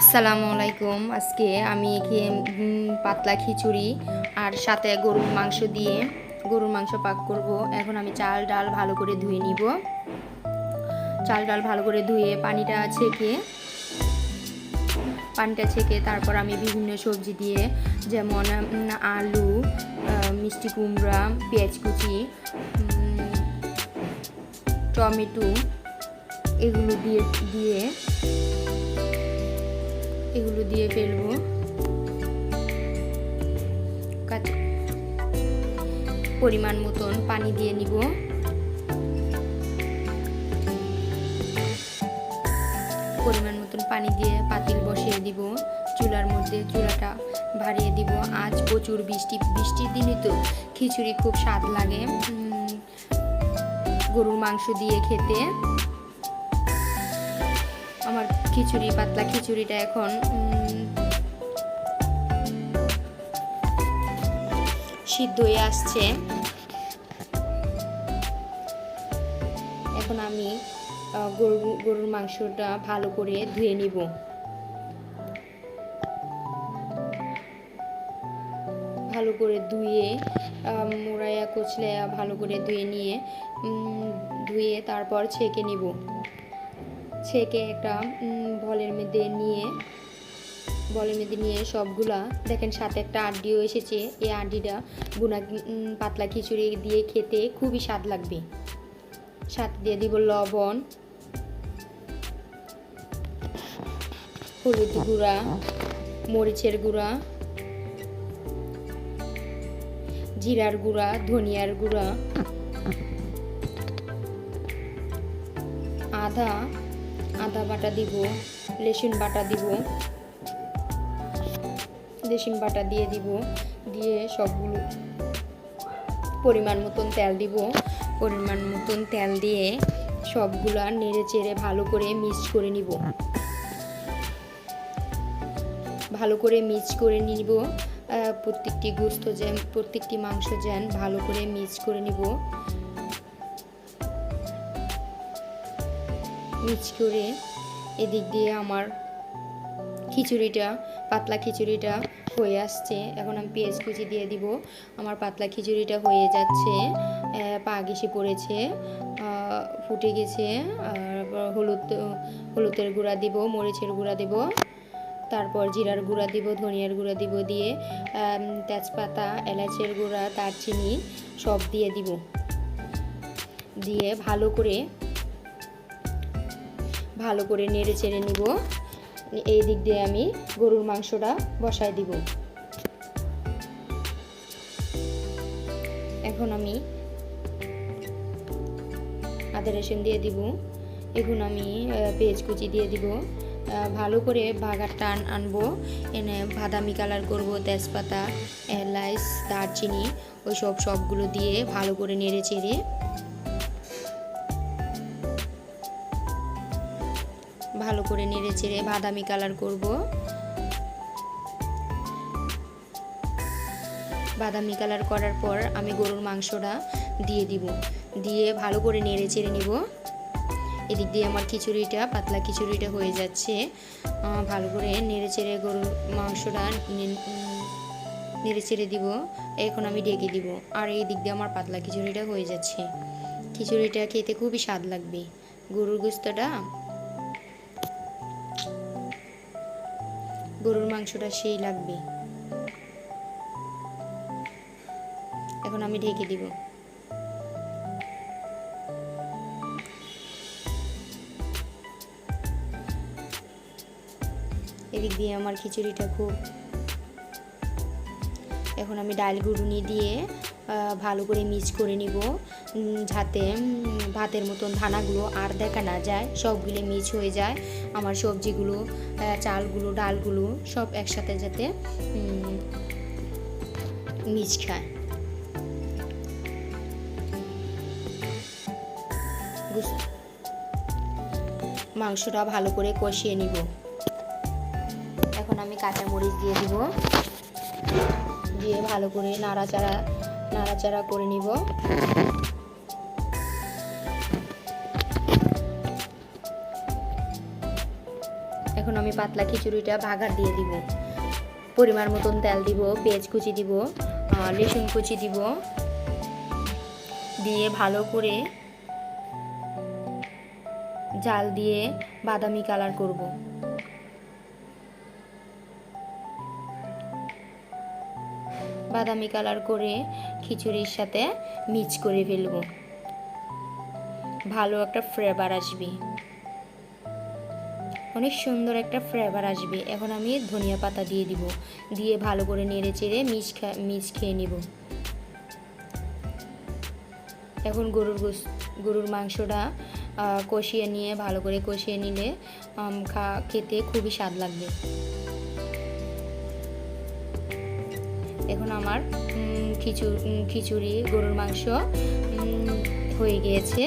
আসসালামু আলাইকুম। আজকে আমি পাতলা খিচুড়ি আর সাথে গরুর মাংস দিয়ে গরুর মাংস পাক করব। এখন আমি চাল, ডাল ভালো করে ধুয়ে নিব। চাল, ডাল ভালো করে ধুয়ে পানিটা ছেঁকে পানিটা ছেঁকে তারপর আমি বিভিন্ন সবজি দিয়ে যেমন আলু মিষ্টি কুমড়া, পেঁয়াজ কুচি টমেটো, এগুলো দিয়ে দিয়ে এগুলো দিয়ে ফেলব। পরিমাণ মতন পানি দিয়ে নিব। পরিমাণ মতন পানি দিয়ে পাতিল বসিয়ে দিব। চুলার মধ্যে চুলাটা ভারিয়ে দিব। আজ প্রচুর বৃষ্টি। বৃষ্টির দিনে তো খিচুড়ি খুব স্বাদ লাগে। গরুর মাংস দিয়ে খেতে। আমার খিচুড়ি, পাতলা খিচুড়িটা এখন সিদ্ধ হয়ে আসছে। এখন আমি গরু গরুর মাংসটা ভালো করে ধুয়ে নিব। ভালো করে ধুয়ে মোড়াইয়া কুচলাইয়া ভালো করে ধুয়ে নিয়ে ধুয়ে তারপর ছেঁকে নিব। ছেঁকে একটা বলের মধ্যে নিয়ে, বলের মধ্যে নিয়ে সবগুলা, দেখেন সাথে একটা আড্ডিও এসেছে, এই আড্ডিটা গুনা পাতলা খিচুড়ি দিয়ে খেতে খুবই স্বাদ লাগবে। সাথে দিয়ে দিব লবণ, হলুদ গুঁড়া, মরিচের গুঁড়া, জিরার গুঁড়া, ধনিয়ার গুঁড়া, আদা আদা বাটা দিব, লেসুন বাটা দিব লেসুন বাটা দিয়ে দিব, দিয়ে সবগুলো পরিমাণ মতন তেল দিব। পরিমাণ মতন তেল দিয়ে সবগুলা নেড়ে চেড়ে ভালো করে মিক্স করে নিব। ভালো করে মিক্স করে নিব। প্রত্যেকটি গোস্ত যেন প্রত্যেকটি মাংস যেন ভালো করে মিক্স করে নিব। মিক্স করে এদিক দিয়ে আমার খিচুড়িটা, পাতলা খিচুড়িটা হয়ে আসছে। এখন আমি পেঁয়াজ কুচি দিয়ে দিব। আমার পাতলা খিচুড়িটা হয়ে যাচ্ছে। পা ঘেসে পড়েছে। ফুটে গেছে। আর হলুদ, হলুদের গুঁড়া দিব, মরিচের গুঁড়া দিব। তারপর জিরার গুঁড়া দিব, ধনিয়ার গুঁড়া দিব দিয়ে তেজপাতা, এলাচের গুঁড়া, দারচিনি সব দিয়ে দিব। দিয়ে ভালো করে ভালো করে নেড়ে চেড়ে নিব। এই দিক দিয়ে আমি গরুর মাংসটা বসায় দিব। এখন আমি আদা, রসুন দিয়ে দিব। এখন আমি পেঁয়াজ কুচি দিয়ে দিব। ভালো করে বাগার টান আনব। এনে বাদামি কালার করব, তেজপাতা এলাচ দারচিনি ওই সব সবগুলো দিয়ে ভালো করে নেড়ে চেড়ে ভালো করে নেড়ে চেড়ে বাদামি কালার করব। বাদামি কালার করার পর আমি গরুর মাংসটা দিয়ে দিব। দিয়ে ভালো করে নেড়ে চেড়ে নিব। এদিক দিয়ে আমার খিচুড়িটা, পাতলা খিচুড়িটা হয়ে যাচ্ছে। ভালো করে নেড়ে চেড়ে গরুর মাংসটা নেড়ে চেড়ে দিব। এখন আমি ডেকে দিব। আর এই দিক দিয়ে আমার পাতলা খিচুড়িটা হয়ে যাচ্ছে। খিচুড়িটা খেতে খুবই স্বাদ লাগবে। গরুর গোস্তটা গরুর মাংসটা সেই লাগবে। এখন আমি ঢেকে দিব। এদিক দিয়ে আমার খিচুড়িটা খুব। এখন আমি ডাল গুঁড়ুনি দিয়ে ভালো করে মিক্স করে নিব যাতে ভাতের মতন দানাগুলো আর দেখা না যায়, সবগুলো মিক্স হয়ে যায়। আমার সবজিগুলো চালগুলো, ডালগুলো সব একসাথে যাতে মিক্স খায়। মাংসটা ভালো করে কষিয়ে নিব। এখন আমি কাঁচা মরিচ দিয়ে দিব। দিয়ে ভালো করে নাড়াচাড়া নাড়াচাড়া করে নিব। এখন আমি পাতলা খিচুড়িটা ভাগার দিয়ে দিব। পরিমাণ মতন তেল দিব, পেঁয়াজ কুচি দিব রসুন কুচি দিব। দিয়ে ভালো করে জাল দিয়ে বাদামি কালার করব। বাদামি কালার করে খিচুড়ির সাথে মিক্স করে ফেলব। ভালো একটা ফ্লেভার আসবে। অনেক সুন্দর একটা ফ্লেভার আসবে। এখন আমি ধনিয়া পাতা দিয়ে দিব। দিয়ে ভালো করে নেড়ে চেড়ে মিক্স মিক্স খেয়ে নিব। এখন গরুর গরুর মাংসটা কষিয়ে নিয়ে, ভালো করে কষিয়ে নিলে খেতে খুবই স্বাদ লাগবে। এখন আমার খিচুড়ি খিচুড়ি গরুর মাংস হয়ে গিয়েছে।